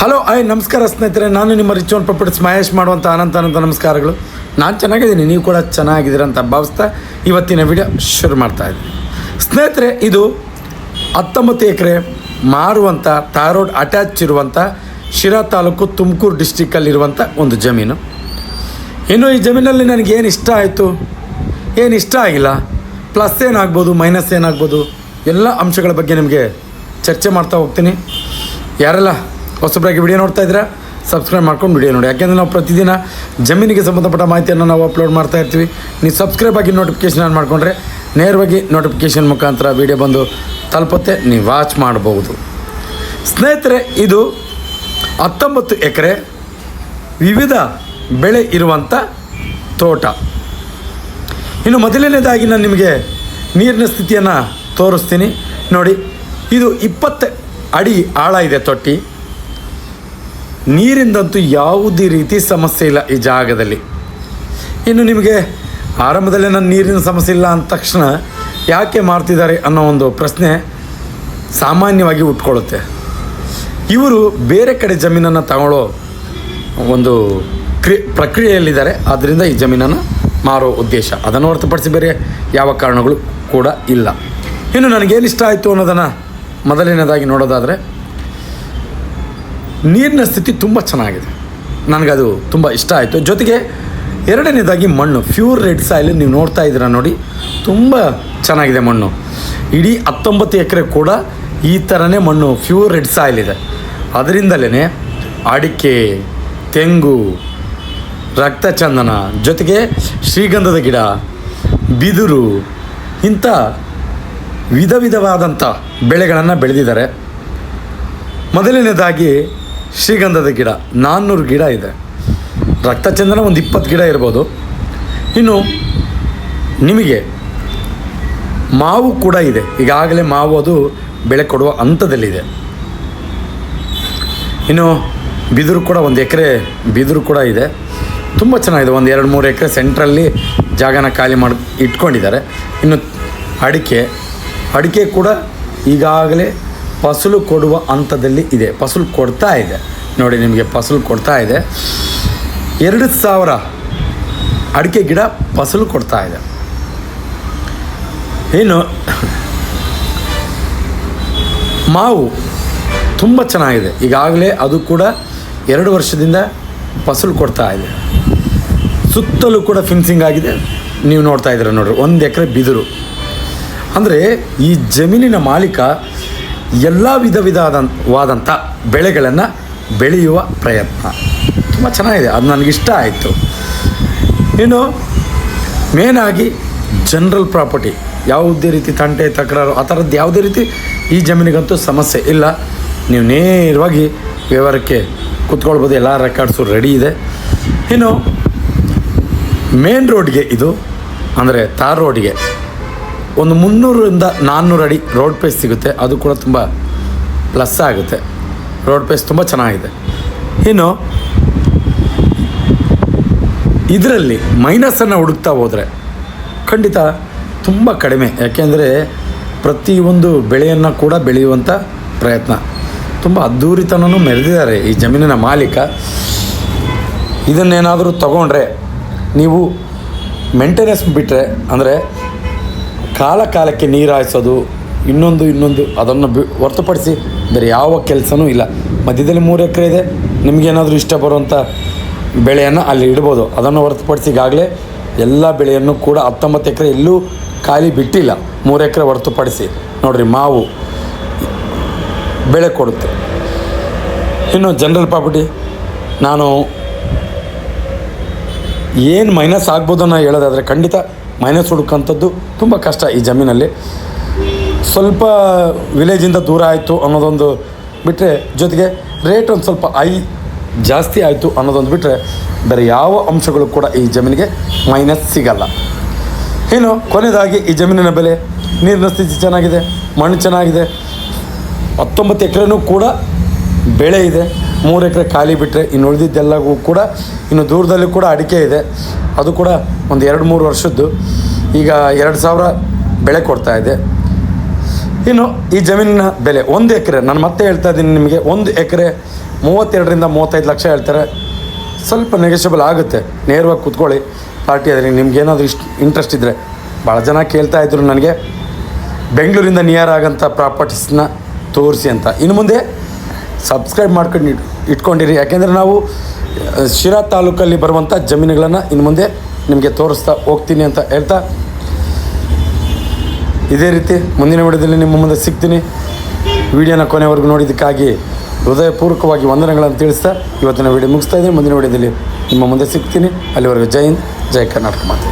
Hello, I, ನಮಸ್ಕಾರ ಸ್ನೇಹಿತರೆ. ನಾನು ನಿಮ್ಮ ರಿಚೋನ್ ಪಪ್ಪಡ್ಸ್ ಮಹೇಶ್ ಮಾಡುವಂಥ ಅನಂತ ಅನಂತ ನಮಸ್ಕಾರಗಳು. ನಾನು ಚೆನ್ನಾಗಿದ್ದೀನಿ, ನೀವು ಕೂಡ ಅಂತ ಭಾವಿಸ್ತಾ ಇವತ್ತಿನ ವಿಡಿಯೋ ಶುರು ಮಾಡ್ತಾ ಇದ್ದೀನಿ. ಸ್ನೇಹಿತರೆ, ಇದು ಹತ್ತೊಂಬತ್ತು ಎಕರೆ ಮಾರುವಂಥ ತಾರೋಡ್ ಅಟ್ಯಾಚ್ ಇರುವಂಥ ಶಿರಾ ತಾಲೂಕು ತುಮಕೂರು ಡಿಸ್ಟಿಕ್ಕಲ್ಲಿರುವಂಥ ಒಂದು ಜಮೀನು. ಇನ್ನು ಈ ಜಮೀನಲ್ಲಿ ನನಗೇನು ಇಷ್ಟ ಆಯಿತು? ಏನು ಇಷ್ಟ ಆಗಿಲ್ಲ. ಪ್ಲಸ್ ಏನಾಗ್ಬೋದು ಮೈನಸ್ ಏನಾಗ್ಬೋದು ಎಲ್ಲ ಅಂಶಗಳ ಬಗ್ಗೆ ನಿಮಗೆ ಚರ್ಚೆ ಮಾಡ್ತಾ ಹೋಗ್ತೀನಿ. ಯಾರೆಲ್ಲ ಹೊಸಬ್ರಾಗಿ ವಿಡಿಯೋ ನೋಡ್ತಾ ಇದ್ದೀರಾ ಸಬ್ಸ್ಕ್ರೈಬ್ ಮಾಡ್ಕೊಂಡು ವಿಡಿಯೋ ನೋಡಿ. ಯಾಕೆಂದರೆ ನಾವು ಪ್ರತಿದಿನ ಜಮೀನಿಗೆ ಸಂಬಂಧಪಟ್ಟ ಮಾಹಿತಿಯನ್ನು ನಾವು ಅಪ್ಲೋಡ್ ಮಾಡ್ತಾ ಇರ್ತೀವಿ. ನೀವು ಸಬ್ಸ್ಕ್ರೈಬ್ ಆಗಿ ನೋಟಿಫಿಕೇಷನ್ ಆನ್ ಮಾಡಿಕೊಂಡ್ರೆ ನೇರವಾಗಿ ನೋಟಿಫಿಕೇಷನ್ ಮುಖಾಂತರ ವಿಡಿಯೋ ಬಂದು ತಲುಪುತ್ತೆ. ನೀವು ವಾಚ್ ಮಾಡಬಹುದು ಸ್ನೇಹಿತರೆ, ಇದು ಹತ್ತೊಂಬತ್ತು ಎಕರೆ ವಿವಿಧ ಬೆಳೆ ಇರುವಂಥ ತೋಟ. ಇನ್ನು ಮೊದಲನೇದಾಗಿ ನಾನು ನಿಮಗೆ ನೀರಿನ ಸ್ಥಿತಿಯನ್ನು ತೋರಿಸ್ತೀನಿ. ನೋಡಿ, ಇದು ಇಪ್ಪತ್ತು ಅಡಿ ಆಳ ಇದೆ ತೊಟ್ಟಿ. ನೀರಿಂದಂತೂ ಯಾವುದೇ ರೀತಿ ಸಮಸ್ಯೆ ಇಲ್ಲ ಈ ಜಾಗದಲ್ಲಿ. ಇನ್ನು ನಿಮಗೆ ಆರಂಭದಲ್ಲಿ ನನ್ನ ನೀರಿನ ಸಮಸ್ಯೆ ಇಲ್ಲ ಅಂದ ತಕ್ಷಣ ಯಾಕೆ ಮಾಡ್ತಿದ್ದಾರೆ ಅನ್ನೋ ಒಂದು ಪ್ರಶ್ನೆ ಸಾಮಾನ್ಯವಾಗಿ ಉಟ್ಕೊಳ್ಳುತ್ತೆ. ಇವರು ಬೇರೆ ಕಡೆ ಜಮೀನನ್ನು ತಗೊಳ್ಳೋ ಒಂದು ಕ್ರಿ, ಪ್ರಕ್ರಿಯೆಯಲ್ಲಿದ್ದಾರೆ. ಆದ್ದರಿಂದ ಈ ಜಮೀನನ್ನು ಮಾರೋ ಉದ್ದೇಶ. ಅದನ್ನು ಹೊರತುಪಡಿಸಿ ಬೇರೆ ಯಾವ ಕಾರಣಗಳು ಕೂಡ ಇಲ್ಲ. ಇನ್ನು ನನಗೇನು ಇಷ್ಟ ಆಯಿತು ಅನ್ನೋದನ್ನು ಮೊದಲನೇದಾಗಿ ನೋಡೋದಾದರೆ ನೀರಿನ ಸ್ಥಿತಿ ತುಂಬ ಚೆನ್ನಾಗಿದೆ. ನನಗದು ತುಂಬ ಇಷ್ಟ ಆಯಿತು. ಜೊತೆಗೆ ಎರಡನೇದಾಗಿ ಮಣ್ಣು. ಪ್ಯೂರ್ ರೆಡ್ ಸಾಯಿಲ್ ನೀವು ನೋಡ್ತಾ ಇದ್ದೀರಾ ನೋಡಿ. ತುಂಬ ಚೆನ್ನಾಗಿದೆ ಮಣ್ಣು. ಇಡೀ ಹತ್ತೊಂಬತ್ತು ಎಕರೆ ಕೂಡ ಈ ಥರನೇ ಮಣ್ಣು, ಪ್ಯೂರ್ ರೆಡ್ ಸಾಯಿಲ್ ಇದೆ. ಅದರಿಂದಲೇ ಅಡಿಕೆ, ತೆಂಗು, ರಕ್ತಚಂದನ, ಜೊತೆಗೆ ಶ್ರೀಗಂಧದ ಗಿಡ, ಬಿದಿರು, ಇಂಥ ವಿಧ ವಿಧವಾದಂಥ ಬೆಳೆಗಳನ್ನು ಬೆಳೆದಿದ್ದಾರೆ. ಮೊದಲನೇದಾಗಿ ಶ್ರೀಗಂಧದ ಗಿಡ, ನಾನ್ನೂರು ಗಿಡ ಇದೆ. ರಕ್ತಚಂದನ ಒಂದು ಇಪ್ಪತ್ತು ಗಿಡ ಇರ್ಬೋದು. ಇನ್ನು ನಿಮಗೆ ಮಾವು ಕೂಡ ಇದೆ. ಈಗಾಗಲೇ ಮಾವು ಅದು ಬೆಳೆ ಕೊಡುವ ಹಂತದಲ್ಲಿದೆ. ಇನ್ನು ಬಿದಿರು ಕೂಡ ಒಂದು ಎಕರೆ ಬಿದಿರು ಕೂಡ ಇದೆ. ತುಂಬ ಚೆನ್ನಾಗಿದೆ. ಒಂದು ಎರಡು ಮೂರು ಎಕರೆ ಸೆಂಟ್ರಲ್ಲಿ ಜಾಗನ ಖಾಲಿ ಮಾಡಿ ಇಟ್ಕೊಂಡಿದ್ದಾರೆ. ಇನ್ನು ಅಡಿಕೆ ಅಡಿಕೆ ಕೂಡ ಈಗಾಗಲೇ ಫಸಲು ಕೊಡುವ ಹಂತದಲ್ಲಿ ಇದೆ. ಫಸಲು ಕೊಡ್ತಾ ಇದೆ. ನೋಡಿ ನಿಮಗೆ ಫಸಲು ಕೊಡ್ತಾ ಇದೆ. ಎರಡು ಸಾವಿರ ಅಡಿಕೆ ಗಿಡ ಫಸಲು ಕೊಡ್ತಾ ಇದೆ. ಇನ್ನು ಮಾವು ತುಂಬ ಚೆನ್ನಾಗಿದೆ. ಈಗಾಗಲೇ ಅದು ಕೂಡ ಎರಡು ವರ್ಷದಿಂದ ಫಸಲು ಕೊಡ್ತಾ ಇದೆ. ಸುತ್ತಲೂ ಕೂಡ ಫಿನ್ಸಿಂಗ್ ಆಗಿದೆ. ನೀವು ನೋಡ್ತಾ ಇದ್ದೀರ ನೋಡ್ರಿ, ಒಂದು ಎಕರೆ ಬಿದಿರು. ಅಂದರೆ ಈ ಜಮೀನಿನ ಮಾಲೀಕ ಎಲ್ಲ ವಿಧ ವಿಧವಾದಂಥ ಬೆಳೆಗಳನ್ನು ಬೆಳೆಯುವ ಪ್ರಯತ್ನ. ತುಂಬ ಚೆನ್ನಾಗಿದೆ, ಅದು ನನಗಿಷ್ಟ ಆಯಿತು. ಇನ್ನು ಮೇನಾಗಿ ಜನರಲ್ ಪ್ರಾಪರ್ಟಿ ಯಾವುದೇ ರೀತಿ ತಂಟೆ, ತಕರಾರು, ಆ ಥರದ್ದು ಯಾವುದೇ ರೀತಿ ಈ ಜಮೀನಿಗಂತೂ ಸಮಸ್ಯೆ ಇಲ್ಲ. ನೀವು ನೇರವಾಗಿ ವ್ಯವಹಾರಕ್ಕೆ ಕೂತ್ಕೊಳ್ಬೋದು, ಎಲ್ಲ ರೆಕಾರ್ಡ್ಸು ರೆಡಿ ಇದೆ. ಇನ್ನು ಮೇನ್ ರೋಡ್ಗೆ ಇದು, ಅಂದರೆ ತಾರ್ ರೋಡ್ಗೆ ಒಂದು ಮುನ್ನೂರರಿಂದ ನಾನ್ನೂರು ಅಡಿ ರೋಡ್ ಪೇಸ್ ಸಿಗುತ್ತೆ. ಅದು ಕೂಡ ತುಂಬ ಪ್ಲಸ್ ಆಗುತ್ತೆ. ರೋಡ್ ಪೇಸ್ ತುಂಬ ಚೆನ್ನಾಗಿದೆ. ಇನ್ನು ಇದರಲ್ಲಿ ಮೈನಸನ್ನು ಹುಡುಕ್ತಾ ಹೋದರೆ ಖಂಡಿತ ತುಂಬ ಕಡಿಮೆ. ಯಾಕೆಂದರೆ ಪ್ರತಿಯೊಂದು ಬೆಳೆಯನ್ನು ಕೂಡ ಬೆಳೆಯುವಂಥ ಪ್ರಯತ್ನ. ತುಂಬ ಅದ್ಧೂರಿತನೂ ಮೆರೆದಿದ್ದಾರೆ ಈ ಜಮೀನಿನ ಮಾಲೀಕ. ಇದನ್ನೇನಾದರೂ ತಗೊಂಡ್ರೆ ನೀವು ಮೇಂಟೆನೆನ್ಸ್ ಬಿಟ್ಟರೆ ಅಂದರೆ ಕಾಲ ಕಾಲಕ್ಕೆ ನೀರು ಹಾಯಿಸೋದು ಇನ್ನೊಂದು ಇನ್ನೊಂದು, ಅದನ್ನು ಬಿ ಹೊರತುಪಡಿಸಿ ಬೇರೆ ಯಾವ ಕೆಲಸನೂ ಇಲ್ಲ. ಮಧ್ಯದಲ್ಲಿ ಮೂರು ಎಕರೆ ಇದೆ. ನಿಮಗೇನಾದರೂ ಇಷ್ಟ ಬರುವಂಥ ಬೆಳೆಯನ್ನು ಅಲ್ಲಿ ಇಡ್ಬೋದು. ಅದನ್ನು ಹೊರತುಪಡಿಸಿ ಈಗಾಗಲೇ ಎಲ್ಲ ಬೆಳೆಯನ್ನು ಕೂಡ ಹತ್ತೊಂಬತ್ತು ಎಕರೆ ಎಲ್ಲೂ ಖಾಲಿ ಬಿಟ್ಟಿಲ್ಲ. ಮೂರು ಎಕರೆ ಹೊರತುಪಡಿಸಿ. ನೋಡಿರಿ, ಮಾವು ಬೆಳೆ ಕೊಡುತ್ತೆ. ಇನ್ನು ಜನರಲ್ ಪ್ರಾಪರ್ಟಿ ನಾನು ಏನು ಮೈನಸ್ ಆಗ್ಬೋದು ಅನ್ನೋ ಹೇಳೋದಾದರೆ ಖಂಡಿತ ಮೈನಸ್ ಹುಡುಕಂಥದ್ದು ತುಂಬ ಕಷ್ಟ ಈ ಜಮೀನಲ್ಲಿ. ಸ್ವಲ್ಪ ವಿಲೇಜಿಂದ ದೂರ ಆಯಿತು ಅನ್ನೋದೊಂದು ಬಿಟ್ಟರೆ ಜೊತೆಗೆ ರೇಟ್ ಒಂದು ಸ್ವಲ್ಪ ಐ ಜಾಸ್ತಿ ಆಯಿತು ಅನ್ನೋದೊಂದು ಬಿಟ್ಟರೆ ಬೇರೆ ಯಾವ ಅಂಶಗಳು ಕೂಡ ಈ ಜಮೀನಿಗೆ ಮೈನಸ್ ಸಿಗಲ್ಲ. ಇನ್ನು ಕೊನೆಯದಾಗಿ ಈ ಜಮೀನಿನ ಬೆಲೆ, ನೀರಿನ ಸ್ಥಿತಿ ಚೆನ್ನಾಗಿದೆ, ಮಣ್ಣು ಚೆನ್ನಾಗಿದೆ, ಹತ್ತೊಂಬತ್ತು ಎಕರೆನೂ ಕೂಡ ಬೆಳೆ ಇದೆ. ಮೂರು ಎಕರೆ ಖಾಲಿ ಬಿಟ್ಟರೆ ಇನ್ನು ಉಳಿದಿದ್ದೆಲ್ಲವೂ ಕೂಡ ಇನ್ನು ದೂರದಲ್ಲಿ ಕೂಡ ಅಡಿಕೆ ಇದೆ. ಅದು ಕೂಡ ಒಂದು ಎರಡು ಮೂರು ವರ್ಷದ್ದು. ಈಗ ಎರಡು ಸಾವಿರ ಬೆಳೆ ಕೊಡ್ತಾ ಇದೆ. ಇನ್ನು ಈ ಜಮೀನಿನ ಬೆಲೆ ಒಂದು ಎಕರೆ. ನಾನು ಮತ್ತೆ ಹೇಳ್ತಾ ಇದ್ದೀನಿ ನಿಮಗೆ, ಒಂದು ಎಕರೆ ಮೂವತ್ತೆರಡರಿಂದ ಮೂವತ್ತೈದು ಲಕ್ಷ ಹೇಳ್ತಾರೆ. ಸ್ವಲ್ಪ ನೆಗೆಷಬಲ್ ಆಗುತ್ತೆ. ನೇರವಾಗಿ ಕೂತ್ಕೊಳ್ಳಿ. ಪಾರ್ಟಿ ಆದರೆ ನಿಮ್ಗೇನಾದರೂ ಇಷ್ಟು ಇಂಟ್ರೆಸ್ಟ್ ಇದ್ದರೆ ಭಾಳ ಜನ ಕೇಳ್ತಾ ಇದ್ರು ನನಗೆ. ಬೆಂಗಳೂರಿಂದ ನಿಯರ್ ಆಗೋಂಥ ಪ್ರಾಪರ್ಟೀಸ್ನ ತೋರಿಸಿ ಅಂತ. ಇನ್ನು ಮುಂದೆ ಸಬ್ಸ್ಕ್ರೈಬ್ ಮಾಡ್ಕೊಂಡು ಇಟ್ ಇಟ್ಕೊಂಡಿರಿ. ಯಾಕೆಂದರೆ ನಾವು ಶಿರಾ ತಾಲೂಕಲ್ಲಿ ಬರುವಂಥ ಜಮೀನುಗಳನ್ನು ಇನ್ನು ಮುಂದೆ ನಿಮಗೆ ತೋರಿಸ್ತಾ ಹೋಗ್ತೀನಿ ಅಂತ ಹೇಳ್ತಾ ಇದೇ ರೀತಿ ಮುಂದಿನ ವಿಡಿಯೋದಲ್ಲಿ ನಿಮ್ಮ ಮುಂದೆ ಸಿಗ್ತೀನಿ. ವಿಡಿಯೋನ ಕೊನೆವರೆಗೂ ನೋಡಿದ್ದಕ್ಕಾಗಿ ಹೃದಯಪೂರ್ವಕವಾಗಿ ವಂದನೆಗಳನ್ನು ತಿಳಿಸ್ತಾ ಇವತ್ತಿನ ವಿಡಿಯೋ ಮುಗಿಸ್ತಾ ಇದ್ದೀನಿ. ಮುಂದಿನ ವಿಡಿಯೋದಲ್ಲಿ ನಿಮ್ಮ ಮುಂದೆ ಸಿಗ್ತೀನಿ. ಅಲ್ಲಿವರೆಗೂ ಜೈ ಹಿಂದ್, ಜೈ ಕರ್ನಾಟಕ ಮಾತೆ.